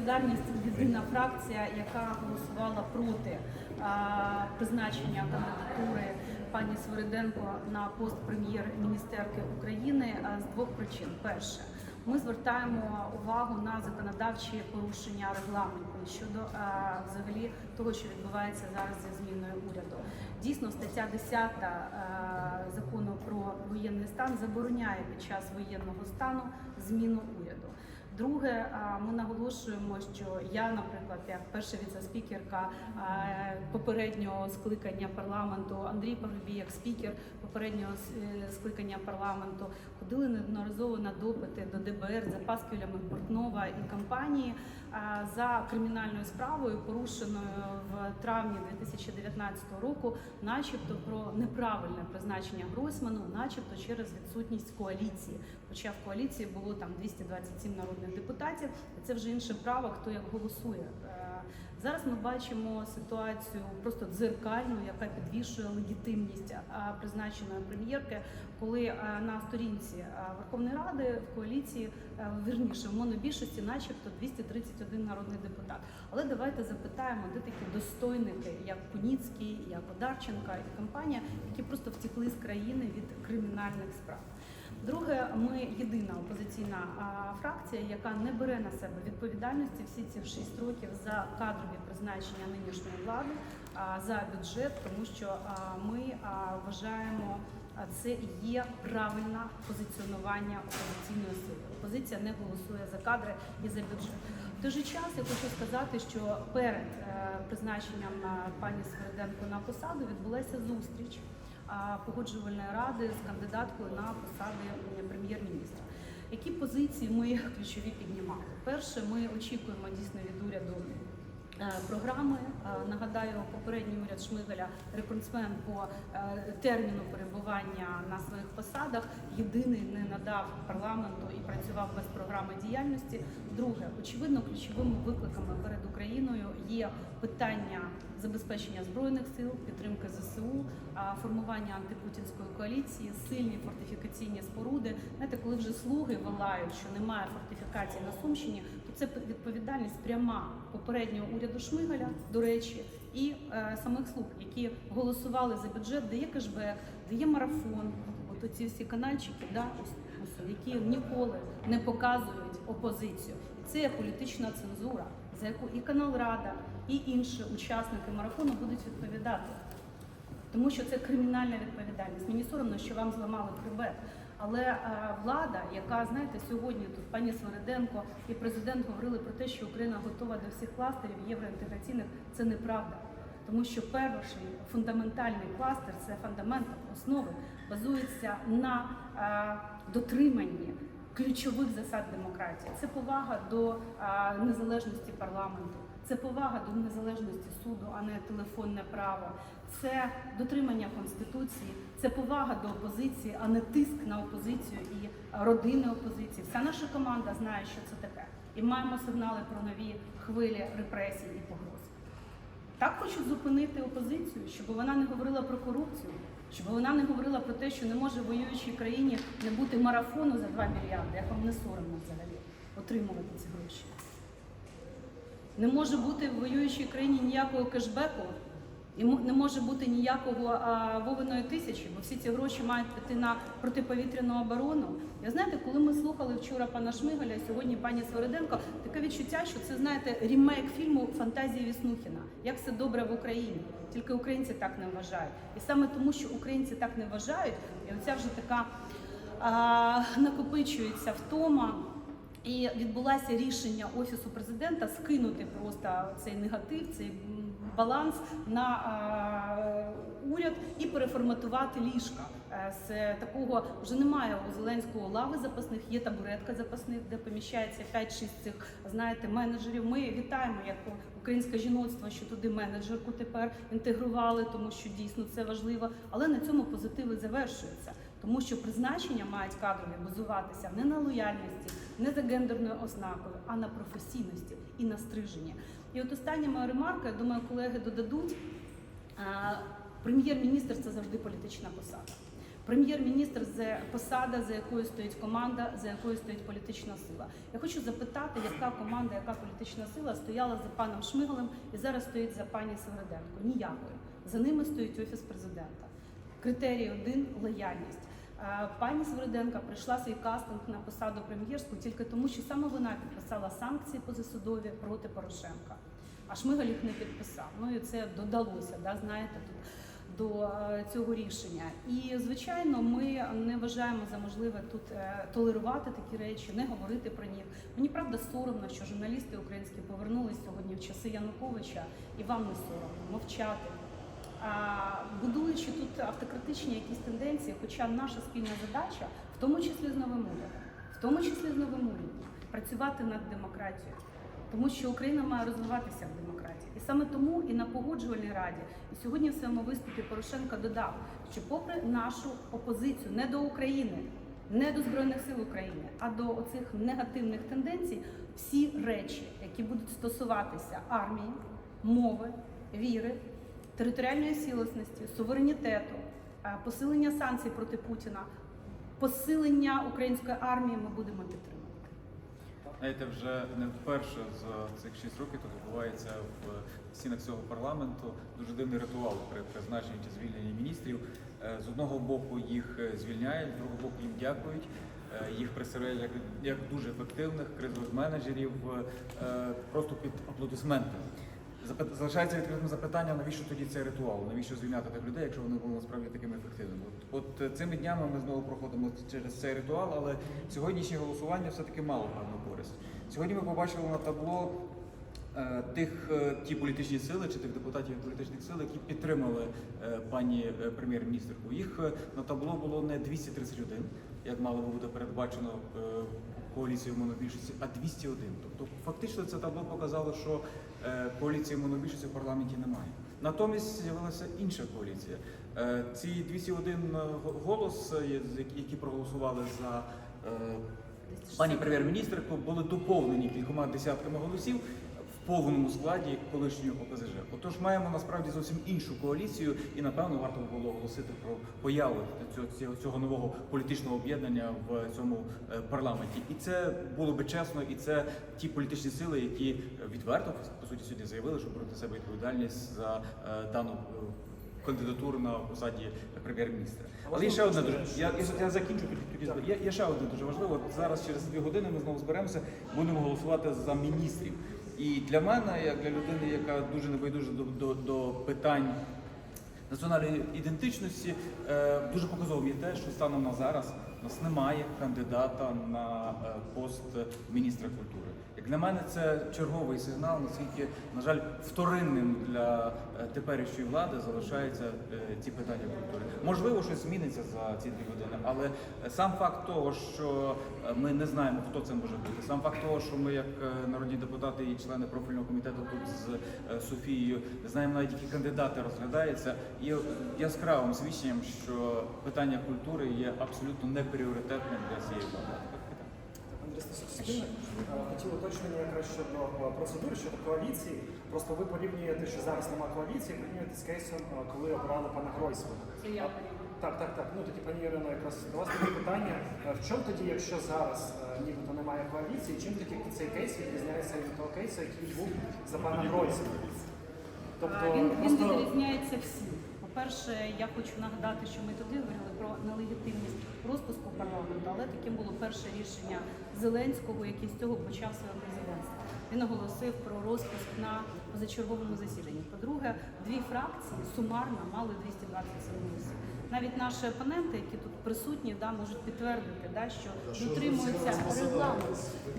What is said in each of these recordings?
солідарність єдина фракція, яка голосувала проти призначення кандидатури пані Свириденко на пост прем'єр-міністерки України з двох причин. Перше, ми звертаємо увагу на законодавчі порушення регламенту щодо а, взагалі того, що відбувається зараз зі зміною уряду. Дійсно, стаття 10 а, закону про воєнний стан забороняє під час воєнного стану зміну уряду. Друге, ми наголошуємо, що я, наприклад, як перша віце-спікерка попереднього скликання парламенту, Андрій Парубій, як спікер попереднього е, скликання парламенту, ходили неодноразово на допити до ДБР за пасквілями Портнова і компанії за кримінальною справою, порушеною в травні 2019 року, начебто про неправильне призначення Гройсману, начебто через відсутність коаліції. Хоча в коаліції було там 227 народних депутатів, це вже інше право, хто як голосує. Зараз ми бачимо ситуацію просто дзеркальну, яка підвішує легітимність призначеної прем'єрки, коли на сторінці Верховної Ради в коаліції е, вірніше в монобільшості, начебто 231 народний депутат. Але давайте запитаємо, де такі достойники, як Куніцький, як Одарченка і компанія, які просто втекли з країни від кримінальних справ. Друге, ми єдина опозиційна фракція, яка не бере на себе відповідальності всі ці 6 років за кадрові призначення нинішньої влади, за бюджет, тому що ми вважаємо. а Це є правильне позиціонування опозиційної сили. Опозиція не голосує за кадри і за бюджет. В той же час я хочу сказати, що перед е, призначенням пані Свириденко на посаду відбулася зустріч погоджувальної ради з кандидаткою на посади прем'єр-міністра. Які позиції ми ключові піднімали? Перше, ми очікуємо дійсно від уряду. Е, Програми Е, нагадаю, попередній уряд Шмигаля рекордсмен по е, терміну перебування на своїх посадах. Єдиний не надав парламенту і працював без програми діяльності. Друге, очевидно, ключовими викликами перед Україною є питання забезпечення збройних сил, підтримки ЗСУ, формування антипутінської коаліції, сильні фортифікаційні споруди. Знаєте, коли вже слуги волають, що немає фортифікації на Сумщині, це відповідальність пряма попереднього уряду Шмигаля, до речі, і е, самих слуг, які голосували за бюджет, де є кешбек, де є марафон. От оці всі канальчики, да, які ніколи не показують опозицію. Це політична цензура, за яку і канал Рада, і інші учасники марафону будуть відповідати. Тому що це кримінальна відповідальність. Мені соромно, що вам зламали хребет. Але е, влада, яка знаєте, сьогодні тут пані Свириденко і президент говорили про те, що Україна готова до всіх кластерів євроінтеграційних, це неправда. Тому що перший фундаментальний кластер це фундамент основи, базується на е, дотриманні ключових засад демократії. Це повага до е, незалежності парламенту, це повага до незалежності суду, а не телефонне право. Це дотримання конституції, це повага до опозиції, а не тиск на опозицію і родини опозиції. Вся наша команда знає, що це таке, і маємо сигнали про нові хвилі репресій і погроз. Так хочуть зупинити опозицію, щоб вона не говорила про корупцію, щоб вона не говорила про те, що не може в воюючій країні не бути марафону за 2 мільярди. Як вам не соромно взагалі отримувати ці гроші? Не може бути в воюючій країні ніякого кешбеку, і не може бути ніякого вовиної тисячі, бо всі ці гроші мають піти на протиповітряну оборону. Я знаєте, коли ми слухали вчора пана Шмигаля, сьогодні пані Свириденко, таке відчуття, що це знаєте рімейк фільму Фантазії Віснухіна. Як все добре в Україні, тільки українці так не вважають. І саме тому, що українці так не вважають, і оця вже така а, накопичується втома. І відбулося рішення офісу президента скинути просто цей негатив, цей баланс на е, уряд і переформатувати ліжка. Е, З такого вже немає у Зеленського лави запасних, є табуретка запасних, де поміщається 5-6 цих знаєте менеджерів. Ми вітаємо як українське жіноцтво, що туди менеджерку тепер інтегрували, тому що дійсно це важливо. Але на цьому позитиви завершуються. Тому що призначення мають кадрові базуватися не на лояльності, не за гендерною ознакою, а на професійності і на стриженні. І от остання моя ремарка, я думаю, колеги додадуть. Прем'єр-міністр це завжди політична посада. Прем'єр-міністр це посада, за якою стоїть команда, за якою стоїть політична сила. Я хочу запитати, яка команда, яка політична сила стояла за паном Шмигалем і зараз стоїть за пані Североденко? Ніякої. За ними стоїть офіс президента. Критерій один лояльність. Е, Пані Свериденка прийшла свій кастинг на посаду прем'єрську тільки тому, що саме вона підписала санкції позасудові проти Порошенка. А Шмигаль їх не підписав. Ну і це додалося, да, знаєте, тут до е, цього рішення. І звичайно, ми не вважаємо за можливе тут е, толерувати такі речі, не говорити про них. Мені правда соромно, що журналісти українські повернулись сьогодні в часи Януковича, і вам не соромно мовчати. Будуючи тут автократичні якісь тенденції, хоча наша спільна задача, в тому числі з новим урядом, в тому числі з новим урядом, працювати над демократією, тому що Україна має розвиватися в демократії. І саме тому і на погоджувальній раді, і сьогодні в своєму виступі Порошенко додав, що попри нашу опозицію не до України, не до збройних сил України, а до оцих негативних тенденцій, всі речі, які будуть стосуватися армії, мови, віри, територіальної цілісності, суверенітету, е, посилення санкцій проти Путіна, посилення української армії, ми будемо підтримувати. Знаєте, вже не вперше за цих 6 років тут відбувається в стінах цього парламенту дуже дивний ритуал при призначенні чи звільненні міністрів. Е, З одного боку їх е, звільняють, з другого боку їм дякують. Їх представляють як, як дуже ефективних кризових менеджерів, просто під аплодисменти. Залишається відкритим запитання, навіщо тоді цей ритуал? Навіщо звільняти так людей, якщо вони були насправді такими ефективними? От, от цими днями ми знову проходимо через цей ритуал, але сьогоднішнє голосування все-таки мало певну користь. Сьогодні ми побачили на табло е, тих е, ті політичні сили чи тих депутатів політичних сил, які підтримали е, пані прем'єр-міністрку. Їх на табло було не 231, як мало би бути передбачено коаліцією монобільшості, а 201. Тобто, фактично, це табло показало, що е, коаліції монобільшості в парламенті немає. Натомість з'явилася інша коаліція. Е, Ці 201 голос, е, які проголосували за пані прем'єр-міністрку, були доповнені кількома десятками голосів повному складі колишнього ОПЗЖ. Отож, маємо насправді зовсім іншу коаліцію, і напевно варто було оголосити про появу цього, цього, нового політичного об'єднання в цьому е, парламенті. І це було би чесно, і це ті політичні сили, які е, відверто по суті сьогодні заявили, що беруть на себе відповідальність за е, дану. Кандидатуру на посаді прем'єр-міністра. Але є ще одне дуже я, я, закінчу тоді. тоді є, є ще одне дуже важливо. Зараз через дві години ми знову зберемося, будемо голосувати за міністрів. І для мене, як для людини, яка дуже небайдужа до, до, до питань національної ідентичності, е, дуже показовим є те, що станом на зараз у нас немає кандидата на е, пост міністра культури. Як на мене, це черговий сигнал, наскільки, на жаль, вторинним для теперішньої влади залишаються е, ці питання культури. Можливо, щось зміниться за ці дві години, але е, сам факт того, що е, ми не знаємо, хто це може бути, сам факт того, що ми, як е, народні депутати і члени профільного комітету тут з е, Софією, знаємо навіть які кандидати розглядаються, є яскравим свідченням, що питання культури є абсолютно непріоритетним для цієї влади. Андрій хотів уточнення якраз щодо е, процедури, щодо коаліції. Просто ви порівнюєте, що зараз немає коаліції, порівнюєте з кейсом, е, коли обрали пана Гройсмана. Це я Так, так, так. Ну тоді, пані Ірино, якраз до вас таке питання. Е, В чому тоді, якщо зараз нібито немає коаліції, чим тоді цей кейс відрізняється від того кейсу, який був за пана Гройсмана? Тобто Він, він відрізняється всім. По-перше, я хочу нагадати, що ми тоді говорили про нелегітимність розпуску парламенту, але таким було перше рішення Зеленського, який з цього почав своє президентство. Він оголосив про розпуск на позачерговому засіданні. По-друге, дві фракції сумарно мали 227 голосів. Навіть наші опоненти, які тут присутні, да, можуть підтвердити, да, що дотримуються регламенту.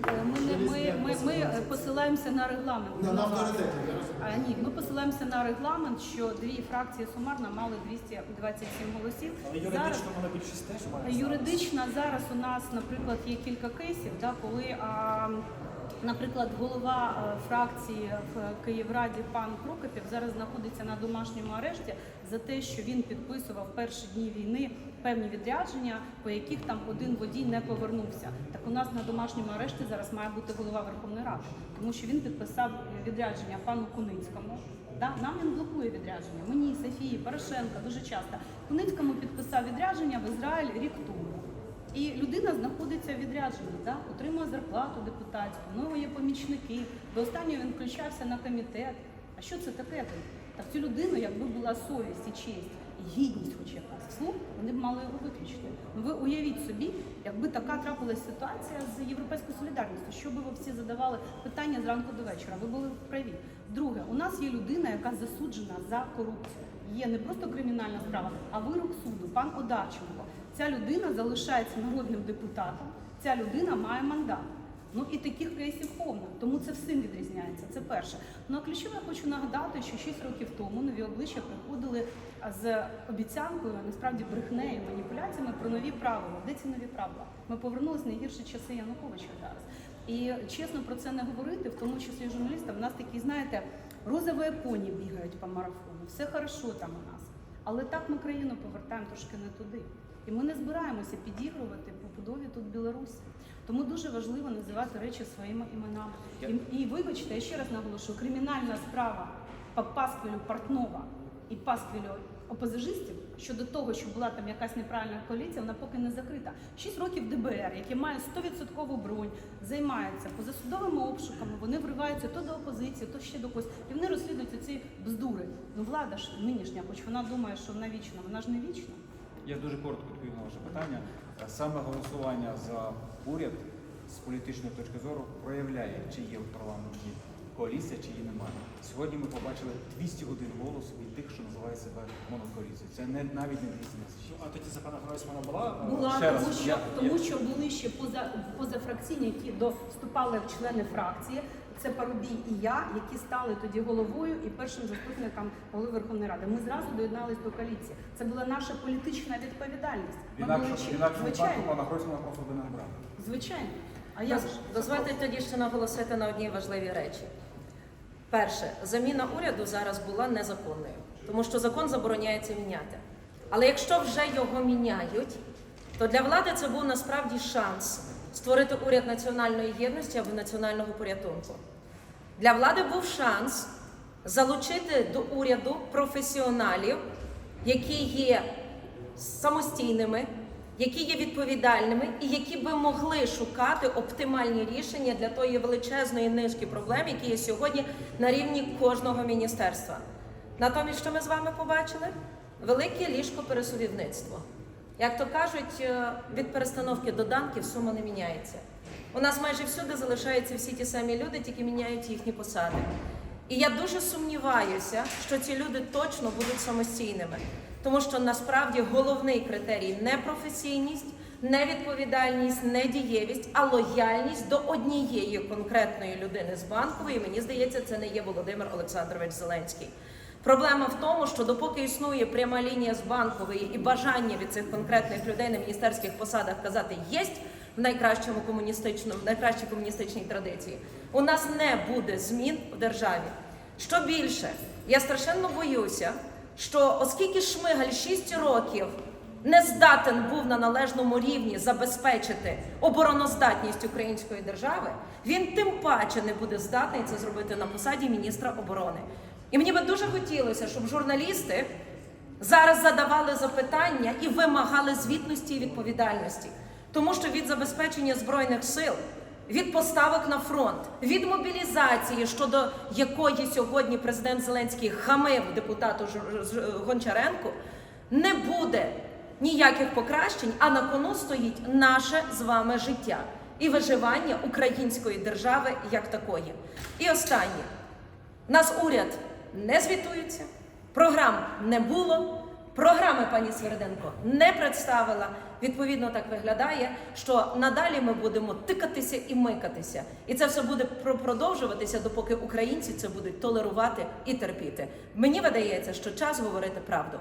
Е, Ми, не, ми, ми, ми посилаємося на регламент. На, на А, ні, ми посилаємося на регламент, що дві фракції сумарно мали 227 голосів. але юридично вона більшість теж має. Юридично зараз у нас, наприклад, є кілька кейсів, да, коли а, Наприклад, голова е, фракції в Київраді пан Прокопів зараз знаходиться на домашньому арешті за те, що він підписував в перші дні війни певні відрядження, по яких там один водій не повернувся. Так у нас на домашньому арешті зараз має бути голова Верховної Ради, тому що він підписав відрядження пану Куницькому. Нам він блокує відрядження. Мені, Софії, Порошенка дуже часто. Куницькому підписав відрядження в Ізраїль рік тому. І людина знаходиться в відрядженні, да? отримує зарплату депутатську, в нього є помічники. До останнього він включався на комітет. А що це таке? Та в цю людину, якби була совість і честь, гідність, хоч якась вслух, вони б мали його виключити. Ну ви уявіть собі, якби така трапилась ситуація з європейською солідарністю, що би ви всі задавали питання зранку до вечора. Ви були праві. Друге, у нас є людина, яка засуджена за корупцію. Є не просто кримінальна справа, а вирок суду, пан Одарченко. Ця людина залишається народним депутатом, ця людина має мандат. Ну і таких кейсів повно, тому це всім відрізняється. Це перше. Ну а ключове хочу нагадати, що 6 років тому нові обличчя приходили з обіцянкою, насправді брехнею, маніпуляціями про нові правила. Де ці нові правила? Ми повернулися в найгірші часи Януковича зараз. І чесно про це не говорити, в тому числі журналістам, у нас такі, знаєте, розові поні бігають по марафону. Все хорошо там у нас. Але так ми країну повертаємо трошки не туди. І ми не збираємося підігрувати побудові тут Білорусі. Тому дуже важливо називати речі своїми іменами. І, і вибачте, я ще раз наголошую, кримінальна справа по пасквілю Портнова і пасквілю опозажистів щодо того, що була там якась неправильна коаліція, вона поки не закрита. Шість років ДБР, яке має 100% бронь, займаються позасудовими обшуками, вони вриваються то до опозиції, то ще до когось. І вони розслідують оці бздури. Ну влада ж нинішня, хоч вона думає, що вона вічна, вона ж не вічна. Я дуже коротко відповім на ваше питання. Е, Саме голосування за уряд з політичної точки зору проявляє, чи є в парламенті коаліція, чи її немає. Сьогодні ми побачили 201 голос від тих, що називає себе монокоаліцією. Це не навіть не 226. А тоді за пана Гройсмана була е, Була Ще раз, тому, що я- тому, я- що були ще поза позафракційні, які до вступали в члени фракції. Це Парубій і я, які стали тоді головою і першим заступником голови Верховної Ради. Ми зразу доєдналися до коаліції. Це була наша політична відповідальність. В Ми були інакшому чи- інакшому випадку звичайно, пана Гройсмана просто би не обрали. звичайно. А я ж Дозвольте тоді ще наголосити на одній важливій речі. Перше, заміна уряду зараз була незаконною, тому що закон забороняється міняти. Але якщо вже його міняють, то для влади це був насправді шанс створити уряд національної єдності або національного порятунку. Для влади був шанс залучити до уряду професіоналів, які є самостійними, які є відповідальними і які би могли шукати оптимальні рішення для тої величезної низки проблем, які є сьогодні на рівні кожного міністерства. Натомість, що ми з вами побачили? Велике ліжко пересувівництво. Як то кажуть, е, від перестановки до данків сума не міняється. У нас майже всюди залишаються всі ті самі люди, тільки міняють їхні посади. І я дуже сумніваюся, що ці люди точно будуть самостійними, тому що насправді головний критерій не професійність, не відповідальність, не дієвість, а лояльність до однієї конкретної людини з банкової. Мені здається, це не є Володимир Олександрович Зеленський. Проблема в тому, що допоки існує пряма лінія з банкової і бажання від цих конкретних людей на міністерських посадах казати єсть в найкращому комуністичному, в найкращій комуністичній традиції, у нас не буде змін в державі. Що більше, я страшенно боюся, що оскільки Шмигаль 6 років не здатен був на належному рівні забезпечити обороноздатність української держави, він тим паче не буде здатний це зробити на посаді міністра оборони. І мені би дуже хотілося, щоб журналісти зараз задавали запитання і вимагали звітності і відповідальності, тому що від забезпечення збройних сил. Від поставок на фронт, від мобілізації, щодо якої сьогодні президент Зеленський хамив депутату Гончаренку, не буде ніяких покращень, а на кону стоїть наше з вами життя і виживання української держави як такої. І останнє. Нас уряд не звітується, програм не було. Програми пані Сверденко не представила. Відповідно, так виглядає, що надалі ми будемо тикатися і микатися. І це все буде про- продовжуватися, допоки українці це будуть толерувати і терпіти. Мені видається, що час говорити правду.